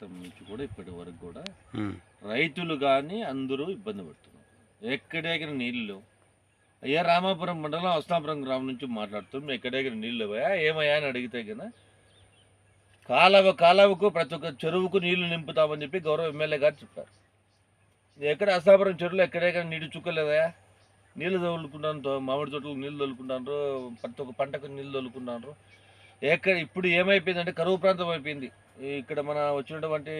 క్రితం నుంచి కూడా ఇప్పటి వరకు కూడా. రైతులు కానీ అందరూ ఇబ్బంది పడుతున్నారు. ఎక్కడెక్కడ నీళ్ళు లేవు అయ్యా రామాపురం మండలం అస్నాపురం గ్రామం నుంచి మాట్లాడుతున్నాం. ఎక్కడెక్కడ నీళ్ళు లేవయా ఏమయ్యా అని అడిగితే కదా కాలవ కాలవకు ప్రతి ఒక్క చెరువుకు నీళ్ళు నింపుతామని చెప్పి గౌరవ ఎమ్మెల్యే గారు చెప్పారు. ఎక్కడ అస్నాపురం చెరువులో ఎక్కడెక్కడ నీళ్ళు చుక్కలేదయా నీళ్ళు తోలుకుంటాను తో- మామిడి తోటలకు నీళ్ళు తోలుకుంటారు ప్రతి ఒక్క పంటకు నీళ్ళు తోలుకుంటారు ఎక్కడ ఇప్పుడు ఏమైపోయిందంటే కరువు ప్రాంతం అయిపోయింది. ఇక్కడ మన వచ్చినటువంటి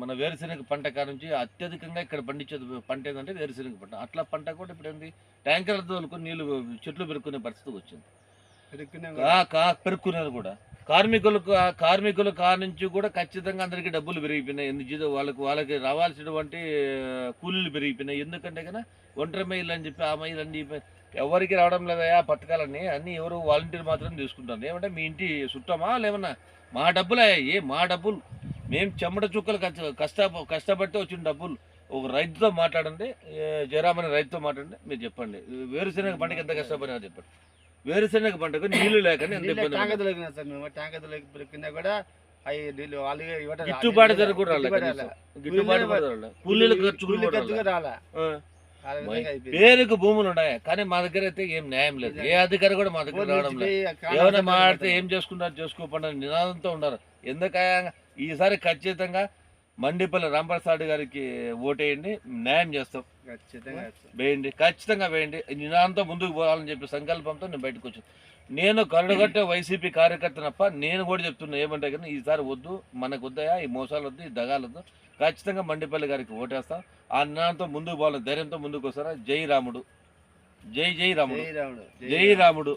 మన వేరుశెనగ పంట కాడ నుంచి అత్యధికంగా ఇక్కడ పండించేది పంట ఏంటంటే వేరుశెనగ పంట. అట్లా పంట కూడా ఇప్పుడు ఏంది? ట్యాంకర్లతో తోలుకొని నీళ్ళు చెట్లు పెరుక్కునే పరిస్థితి వచ్చింది. పెరుక్కునేది కూడా. కార్మికులకు కార్మికుల నుంచి కూడా ఖచ్చితంగా అందరికీ డబ్బులు పెరిగిపోయినాయి. ఎందుకు జీతం? వాళ్ళకి వాళ్ళకి రావాల్సినటువంటి కూలీలు పెరిగిపోయినాయి. ఎందుకంటే కన్నా ఒంటరి మైలు అని చెప్పి ఆ మైలు అని చెప్పి ఎవరికి రావడం లేదయా పథకాలన్నీ అన్నీ ఎవరు వాలంటీర్ మాత్రం తీసుకుంటారు. ఏమంటే మీ ఇంటి చుట్టమా లేమన్నా మా డబ్బులే ఏ మా డబ్బులు? మేము చెమట చుక్కలు కష్ట- కష్ట కష్టపడితే వచ్చిన డబ్బులు. ఒక రైతుతో మాట్లాడండి ఏ, జయరామ్ అనే రైతుతో మాట్లాడండి మీరు చెప్పండి. వేరుశెనగ పంటకి ఎంత కష్టపడినా చెప్పండి. వేరుశెనగ పంటకు నీళ్ళు రాలే. గిట్టుబాటు ధర కూడా రాలే గిట్టుబాటు. కూలీల ఖర్చు రాలే. పేరుకు భూములు ఉన్నాయి? కానీ మా దగ్గర అయితే ఏం న్యాయం లేదు. ఏ అధికారి కూడా మా దగ్గర రావడం లేదు. ఏమైనా మాట్లాడితే. ఏం చేసుకుంటారు? చేసుకోపండి అని నినాదంతో ఉన్నారు. ఎందుకయ్యా? ఈసారి ఖచ్చితంగా మండిపల్లి రాంప్రసాద్ గారికి ఓటేయండి న్యాయం చేస్తాం. వేయండి ఖచ్చితంగా వేయండి. నినాదంతో ముందుకు పోవాలని చెప్పి సంకల్పంతో నేను బయటకు వచ్చాను. నేను కరుడుగట్టే వైసీపీ కార్యకర్తనప్ప నేను కూడా చెప్తున్నా ఏమంటే కానీ ఈసారి వద్దు మనకు వద్దయా ఈ మోసాలు వద్దు ఈ దగాలు వద్దు. ఖచ్చితంగా మండిపల్లి గారికి ఓటేస్తాం. ఆ నినాదంతో ముందుకు పోవాలని ధైర్యంతో ముందుకు వస్తారా? జై రాముడు. జై జై రాముడు. జై రాముడు. జై రాముడు.